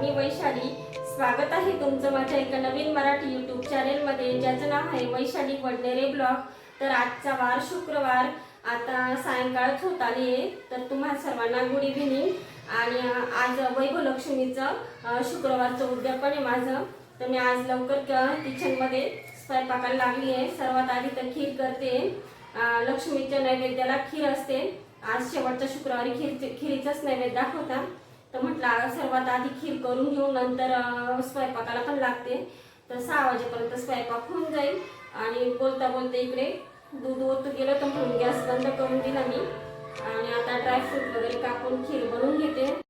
मी वैशाली. स्वागत आहे तुमचं माझ्या एका नवीन मराठी यूट्यूब चॅनेलमध्ये ज्याचं नाव आहे वैशाली वडनेरे ब्लॉग. तर आजचा वार शुक्रवार. आता सायंकाळच होत आली आहे तर तुम्हा सर्वांना गुड इव्हिनिंग आणि आज वैभवलक्ष्मीचं लक्ष्मीचं शुक्रवारचं उद्यापन आहे माझं. तर मी आज लवकर किचनमध्ये स्वयंपाकाला लागली आहे. सर्वात आधी तर खीर करते. लक्ष्मीच्या नैवेद्याला खीर असते. आज शेवटच्या शुक्रवारी खीर खिरीचाच नैवेद्य दाखवता. तर म्हटलं सर्वात आधी खीर करून घेऊ नंतर स्वयंपाकाला पण लागते. तर सहा वाजेपर्यंत स्वयंपाक होऊन जाईल. आणि बोलता बोलता इकडे दूध ओतू गेलं तर म्हणून गॅस बंद करून दिला मी. आणि आता ड्रायफ्रूट वगैरे कापून खीर बनवून घेते.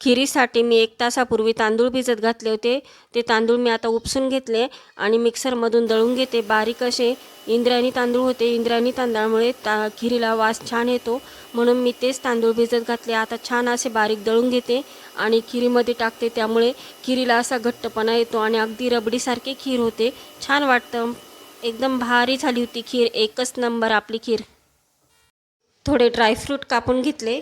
खिरीसाठी मी एक तासापूर्वी तांदूळ भिजत घातले होते. ते तांदूळ मी आता उपसून घेतले आणि मिक्सरमधून दळून घेते. बारीक असे इंद्रायणी तांदूळ होते. इंद्रायणी तांदळामुळे ता खिरीला वास छान येतो. म्हणून मी तेच तांदूळ भिजत घातले. आता छान असे बारीक दळून घेते आणि खिरीमध्ये टाकते. त्यामुळे खिरीला असा घट्टपणा येतो आणि अगदी रबडीसारखी खीर होते. छान वाटतं. एकदम भारी झाली होती खीर. एकच नंबर आपली खीर. थोडे ड्रायफ्रूट कापून घेतले.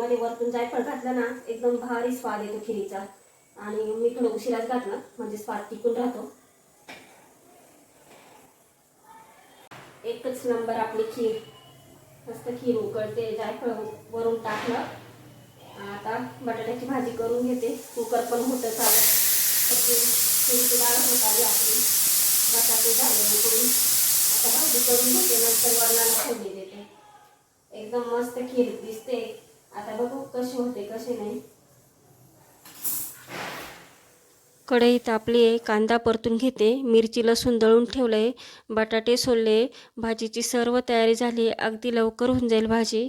खिरीमध्ये वरतून जायफळ घातलं ना एकदम भारी स्वाद येतो खिरीचा. आणि मी थोडं उशिराच घातलं म्हणजे स्वाद टिकून राहतो. एकच नंबर आपली खीर. मस्त खीर उकळते जायफळ वरून टाकलं. आता बटाट्याची भाजी करून घेते. कुकर पण होतं चालत. खिरीची डाळ होत आली आपली. बटाटे झाले उकळून आता भाजी करून घेते नंतर वरणाला फोडणी देते. एकदम मस्त खीर दिसते. आता बघू कसे होते कसे नाही. कढई तापली आहे कांदा परतून घेते मिरची लसूण दळून ठेवलं आहे बटाटे सोलले भाजीची सर्व तयारी झाली अगदी लवकर होऊन जाईल भाजी.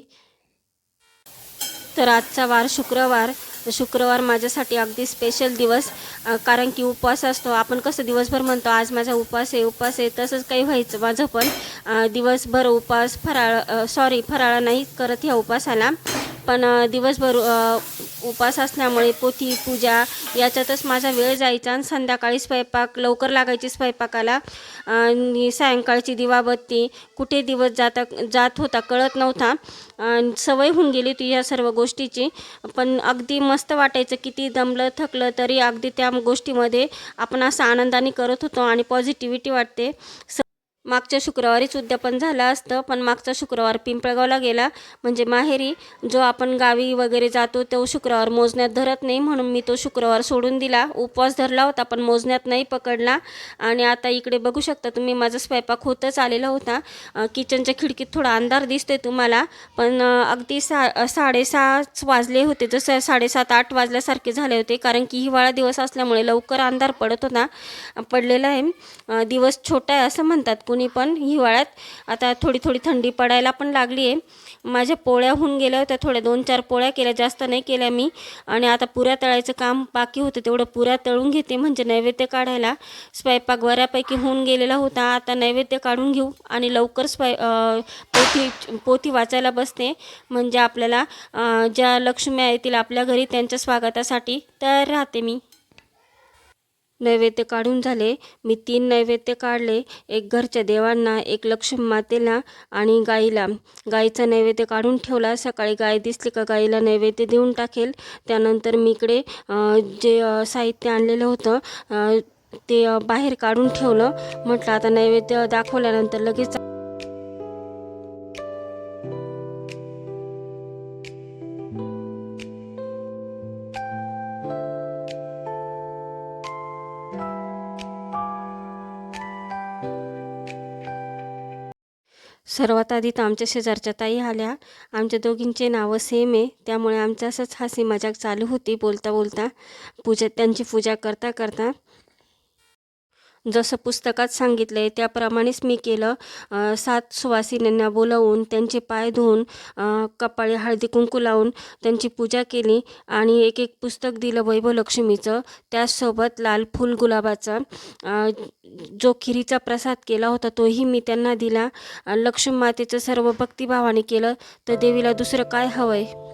तर आजचा वार शुक्रवार शुक्रवार माझ्यासाठी अगदी स्पेशल दिवस कारण की उपवास असतो आपण कसं दिवसभर म्हणतो आज माझा उपवास आहे उपवास आहे तसंच काही व्हायचं माझं पण. दिवसभर उपवास फराळ सॉरी फराळ नाही करत ह्या उपवासाला. पण दिवसभर उपास उपवास असल्यामुळे पोथी पूजा याच्यातच माझा वेळ जायचा आणि संध्याकाळी स्वयंपाक लवकर लागायची स्वयंपाकाला. आणि सायंकाळची दिवाबत्ती कुठे दिवस जाता जात होता कळत नव्हता. आणि सवय होऊन गेली होती या सर्व गोष्टीची. पण अगदी मस्त वाटायचं किती दमलं थकलं तरी अगदी त्या गोष्टीमध्ये आपण असं आनंदाने करत होतो आणि पॉझिटिव्हिटी वाटते. स मागच्या शुक्रवारीच उद्यापन झालं असतं पण मागचा शुक्रवार पिंपळगावला गेला. म्हणजे माहेरी जो आपण गावी वगैरे जातो तो शुक्रवार मोजण्यात धरत नाही म्हणून मी तो शुक्रवार सोडून दिला. उपवास धरला होता पण मोजण्यात नाही पकडला. आणि आता इकडे बघू शकता तुम्ही माझा स्वयंपाक होतच आलेला होता. किचनच्या खिडकीत थोडा अंधार दिसतोय तुम्हाला पण अगदी सा साडेसहाच वाजले होते जसं साडेसात आठ वाजल्यासारखे झाले होते कारण की हिवाळा दिवस असल्यामुळे लवकर अंधार पडत होता पडलेला आहे. दिवस छोटा आहे असं म्हणतात. कुणी पण हिवाळ्यात. आता थोडी थोडी थंडी पडायला पण लागली आहे माझ्या पोळ्या होऊन गेल्या होत्या थोड्या दोन चार पोळ्या केल्या जास्त नाही केल्या मी. आणि आता पुऱ्या तळायचं काम बाकी होतं तेवढं पुऱ्या तळून घेते म्हणजे नैवेद्य काढायला. स्वयंपाक बऱ्यापैकी होऊन गेलेला होता आता नैवेद्य काढून घेऊ आणि लवकर स्वय पोथी पोथी वाचायला बसते. म्हणजे आपल्याला ज्या लक्ष्म्या येतील आपल्या घरी त्यांच्या स्वागतासाठी तयार राहते मी. नैवेद्य काढून झाले. मी तीन नैवेद्य काढले. एक घरच्या देवांना एक लक्ष्मी मातेला आणि गाईला. गाईचा नैवेद्य काढून ठेवला. सकाळी गाय दिसली का गाईला नैवेद्य देऊन टाकेल. त्यानंतर मी इकडे जे साहित्य आणलेलं होतं ते बाहेर काढून ठेवलं. म्हटलं आता नैवेद्य दाखवल्यानंतर लगेच सर्वात आधी तर आमच्या शेजारच्या ताई आल्या. आमच्या दोघींचे नावं सेम आहे. त्यामुळे आमचा असंच हसी मजाक चालू होती बोलता बोलता. पूजा त्यांची पूजा करता करता जसं पुस्तकात सांगितलं आहे त्याप्रमाणेच मी केलं. सात सुवासिनींना बोलावून त्यांचे पाय धुवून कपाळी हळदी कुंकू लावून त्यांची पूजा केली आणि एक एक पुस्तक दिलं वैभवलक्ष्मीचं. त्याचसोबत लाल फूल गुलाबाचा जो खिरीचा प्रसाद केला होता तोही मी त्यांना दिला. लक्ष्मी मातेचं सर्व भक्तिभावाने केलं. तर देवीला दुसरं काय हवं आहे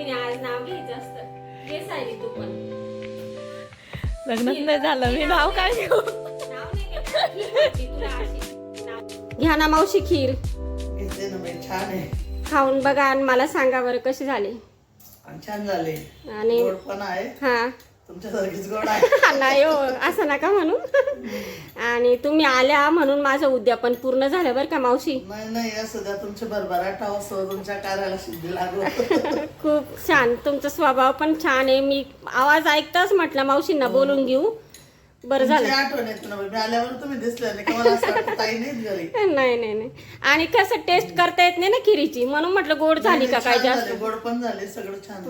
लक्ष्मीने आज नाव घ्यायचं असतं. घे सायली तू पण. लग्नच नाही झालं. मी नाव काय घेऊ? नाव नाही घेतलं, खीर घातली तुला अशी. नाव- घ्या ना मावशी खीर. घेतले ना बाई छान आहे. खाऊन बघा आणि मला सांगा बरं कशी झाली. आणि छान झाले. आणि गोड पण आहे. हा. नाही हो असं नका म्हणू. आणि तुम्ही आल्या म्हणून माझं उद्यापन पूर्ण झालं बरं का मावशी? नाही खूप छान तुमचा स्वभाव पण छान आहे. मी आवाज ऐकताच म्हटलं मावशींना बोलून घेऊ. बरं झालं. नाही नाही नाही आणि कसं टेस्ट करता येत नाही ना खिरीची? म्हणून म्हटलं गोड झाली का काय जास्त? गोड पण झाले सगळं छान.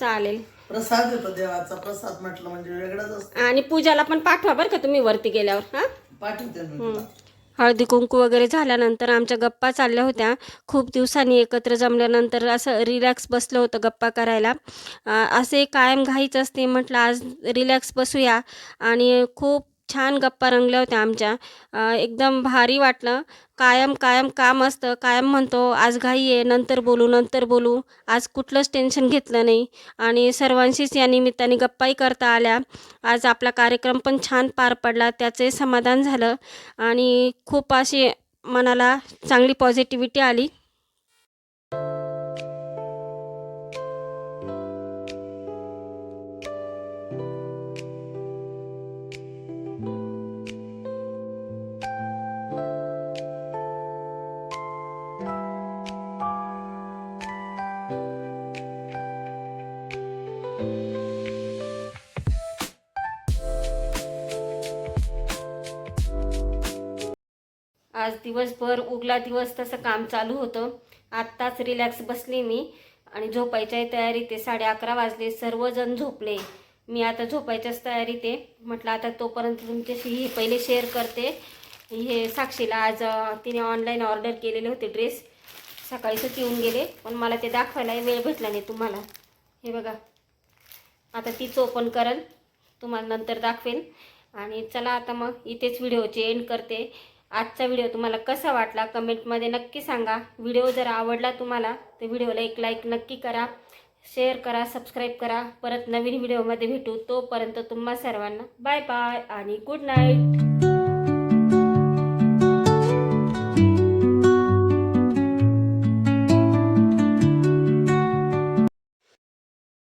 चालेल. प्रसाद येतो देवाचा. प्रसाद म्हटलं म्हणजे वेगळाच असतो. आणि पूजाला पण पाठवा बरं का तुम्ही वरती गेल्यावर हा? पाठवते मी तुला. हळदी कुंकू वगैरे झाल्यानंतर आमच्या गप्पा चालल्या होत्या. खूप दिवसांनी एकत्र जमल्यानंतर असं रिलॅक्स बसलं होतं गप्पा करायला. अं, असे कायम घाईच असते म्हटलं आज रिलॅक्स बसूया. आणि खूप छान गप्पा रंगल्या होत्या आमच्या. एकदम भारी वाटलं. कायम कायम काम असतं. कायम म्हणतो आज घाई आहे नंतर बोलू नंतर बोलू. आज कुठलंच टेन्शन घेतलं नाही. आणि सर्वांशीच या निमित्ताने गप्पाही करता आल्या. आज आपला कार्यक्रम पण छान पार पडला त्याचे समाधान झालं. आणि खूप अशी मनाला चांगली पॉझिटिव्हिटी आली. आज दिवसभर उगला दिवस तसं काम चालू होतं. आत्ताच रिलॅक्स बसली मी आणि झोपायच्याही तयारी ते साडे अकरा वाजले. सर्वजण झोपले. मी आता झोपायच्याच तयारी ते म्हटलं आता तोपर्यंत तुमच्याशी ही पहिले शेअर करते. हे साक्षीला आज तिने ऑनलाईन ऑर्डर केलेले होते ड्रेस सकाळीच येऊन गेले पण मला ते दाखवायला वेळ भेटला नाही तुम्हाला. हे बघा. आता तीच ओपन करल तुम्हाला नंतर दाखवेन. आणि चला आता मग इथेच व्हिडिओचे एंड करते. आजचा व्हिडिओ तुम्हाला कसा वाटला कमेंटमध्ये नक्की सांगा. व्हिडिओ जर आवडला तुम्हाला तर व्हिडिओला एक लाईक नक्की करा. शेअर करा सबस्क्राईब करा. परत नवीन व्हिडिओमध्ये भेटू. तोपर्यंत तुम्हा सर्वांना बाय बाय आणि गुड नाईट